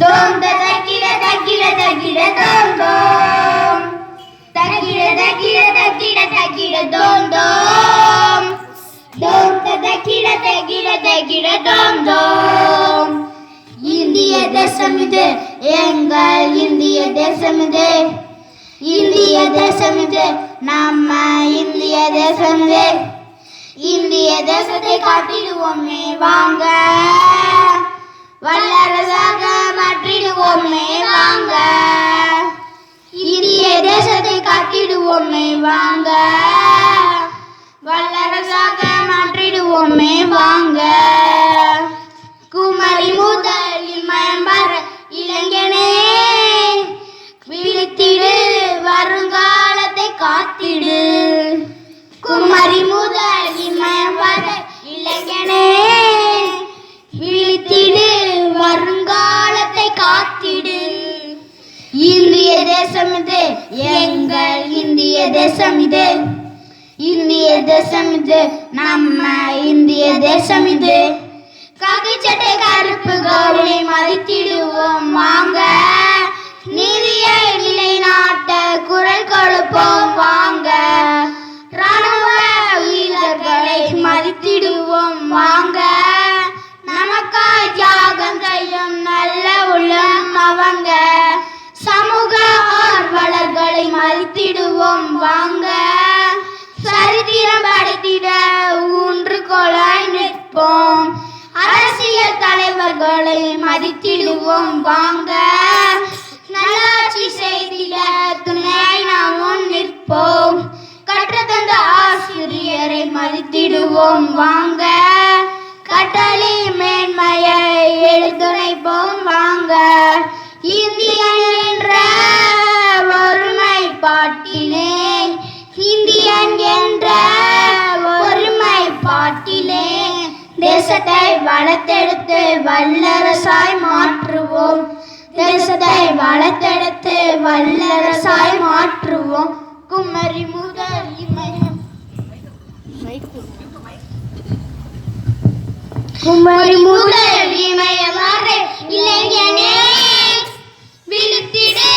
Dom da da gira da gira da gira dom dom. Da gira da gira da gira da gira dom dom. Dom da da gira da gira da gira dom dom. இந்திய தேசம் இது எங்கள் இந்திய தேசம் இது இந்திய தேசம் இது நம்ம இந்திய தேசம் இது இந்திய தேசத்தை காட்டிடுவோமே வாங்க வாங்க. வல்லரசாக மாற்றிடுவோமே வாங்க. குமரி முதல் மயம்பர இளைஞனே விழித்திடு வருங்காலத்தை காத்திடு. குமரி முதல் மயம்பர இளைஞனே விழித்திடு வருங்காலத்தை காத்திடு. இந்திய தேசம் இது எங்கள் இந்திய தேசம் இது. இந்திய தேசம் இது. நம்ம இந்திய தேசம் இது. காக்கி சட்டை கருப்பு கௌரவை மதித்திடுவோம் வாங்க. நீதியை நிலைநாட்ட குரல் கொடுப்போம் வாங்க. ராணுவ வீரர்களை மதித்திடுவோம் வாங்க. நமக்காய் தியாகம் செய்யும் உங்களை மதித்திடுவோம். வாங்க. சரித்திரம் படைத்திட ஊன்று நிற்போம். அரசியல் தலைவர்களை மதித்திடுவோம். வாங்க. நல்லாட்சி செய்திட துணையாய் நாமும் நிற்போம். கற்றுத்தந்த ஆசிரியரை மதித்திடுவோம். வாங்க. கட்டளை மேன்மையை எழுத்துணைப்போம். வாங்க. இந்தியன் என்ற ஒருமைப்பாட்டிலே இந்தியன் என்ற ஒருமை ஒருமைப்பாட்டிலே தேசத்தை வளர்த்தெடுத்து வல்லரசாய் மாற்றுவோம். தேசத்தை வளர்த்தெடுத்து வல்லரசாய் மாற்றுவோம். குமரி முதல் இமயம். குமரி முதல் இமயம் இளைஞனே விழுத்திடு.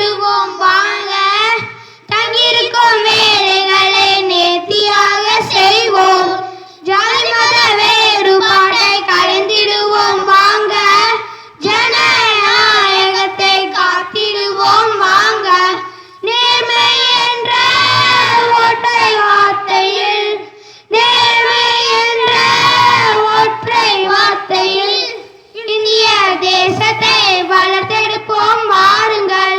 தேடுவோம் வாங்க. தங்கியிருக்கும் வேலைகளை நேர்த்தியாக செய்வோம். ஜாதி மத வேறுபாட்டை கலந்திடுவோம் வாங்க. ஜனநாயகத்தை காத்திடுவோம் வாங்க. நேர்மை என்ற ஒற்றை வார்த்தையில் நேர்மை என்ற ஒற்றை வார்த்தையில் இந்திய தேசத்தை வளர்த்தெடுப்போம் வாருங்கள்.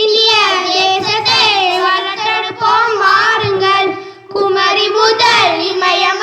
இந்திய தேசத்தை வளர்த்தெடுப்போம். மாறுங்கள் குமரி முதல் இமயம